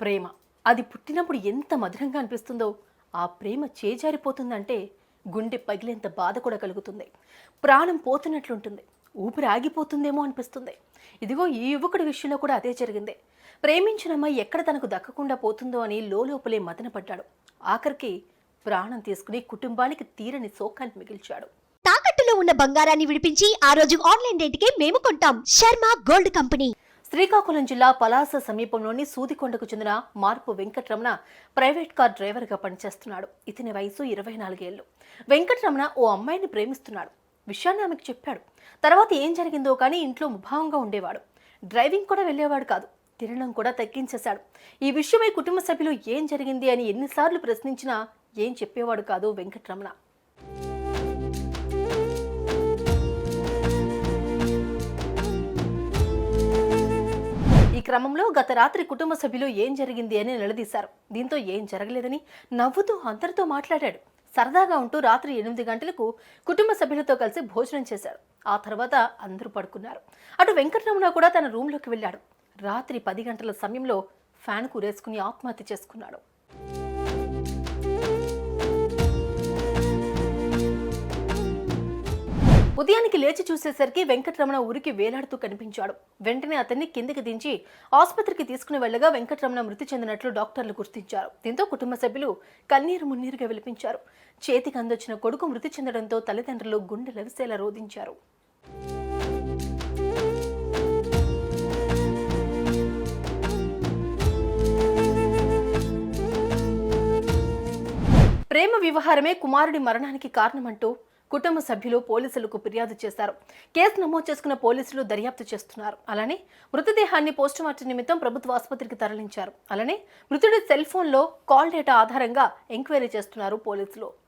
ప్రేమ. అది పుట్టినప్పుడు ఎంత మధురంగా అనిపిస్తుందో ఆ ప్రేమ చేజారిపోతుందంటే గుండె పగిలేంత బాధ కూడా కలుగుతుంది. ప్రాణం పోతున్నట్లుంటుంది. ఊపిరి ఆగిపోతుందేమో అనిపిస్తుంది. ఇదిగో ఈ యువకుడి విషయంలో కూడా అదే జరిగింది. ప్రేమించిన అమ్మాయి ఎక్కడ తనకు దక్కకుండా పోతుందో అని లోపలే మదనపడ్డాడు. ఆఖరికి ప్రాణం తీసుకుని కుటుంబానికి తీరని శోకాన్ని మిగిల్చాడు. తాకట్టులో ఉన్న బంగారాన్ని విడిపించి ఆ రోజు ఆన్లైన్ రేటుకే మేము కొంటాం. Sharma gold company. శ్రీకాకుళం జిల్లా పలాస సమీపంలోని సూదికొండకు చెందిన మార్పు వెంకటరమణ ప్రైవేట్ కార్ డ్రైవర్గా పనిచేస్తున్నాడు. ఇతని వయసు ఇరవై నాలుగేళ్ళు వెంకటరమణ ఓ అమ్మాయిని ప్రేమిస్తున్నాడు. విషయాన్ని ఆమెకు చెప్పాడు. తర్వాత ఏం జరిగిందో కానీ ఇంట్లో ముభావంగా ఉండేవాడు. డ్రైవింగ్ కూడా వెళ్ళేవాడు కాదు. తినడం కూడా తగ్గించేశాడు. ఈ విషయమై కుటుంబ సభ్యులు ఏం జరిగింది అని ఎన్నిసార్లు ప్రశ్నించినా ఏం చెప్పేవాడు కాదు వెంకటరమణ. క్రమంలో గత రాత్రి కుటుంబ సభ్యులు ఏం జరిగింది అని నిలదీశారు. దీంతో ఏం జరగలేదని నవ్వుతూ అందరితో మాట్లాడాడు. సరదాగా ఉంటూ రాత్రి ఎనిమిది గంటలకు కుటుంబ సభ్యులతో కలిసి భోజనం చేశాడు ఆ తర్వాత అందరూ పడుకున్నారు. అటు వెంకటరమణ కూడా తన రూంలోకి వెళ్ళాడు. రాత్రి పది గంటల సమయంలో ఫ్యాన్ కురేసుకుని ఆత్మహత్య చేసుకున్నాడు. ఉదయానికి లేచి చూసేసరికి వెంకటరమణ ఊరికి వేలాడుతూ కనిపించాడు. వెంటనే అతన్ని కిందికి దించి ఆసుపత్రికి తీసుకుని వెళ్ళగా వెంకటరమణ మృతి చెందినట్లు డాక్టర్లు గుర్తించారు. దీంతో కుటుంబ సభ్యులు కన్నీరు మున్నీరుగా విలిపించారు. చేతికి అందొచ్చిన కొడుకు మృతి చెందడంతో తల్లిదండ్రులు గుండె లవిసేలా రోధించారు. ప్రేమ వ్యవహారమే కుమారుడి మరణానికి కారణమంటూ కుటుంబ సభ్యులు పోలీసులకు ఫిర్యాదు చేశారు. కేసు నమోదు చేసుకున్న పోలీసులు దర్యాప్తు చేస్తున్నారు. అలానే మృతదేహాన్ని పోస్టుమార్టం నిమిత్తం ప్రభుత్వ ఆసుపత్రికి తరలించారు. అలానే మృతుడి సెల్ ఫోన్లో కాల్ డేటా ఆధారంగా ఎంక్వైరీ చేస్తున్నారు పోలీసులు.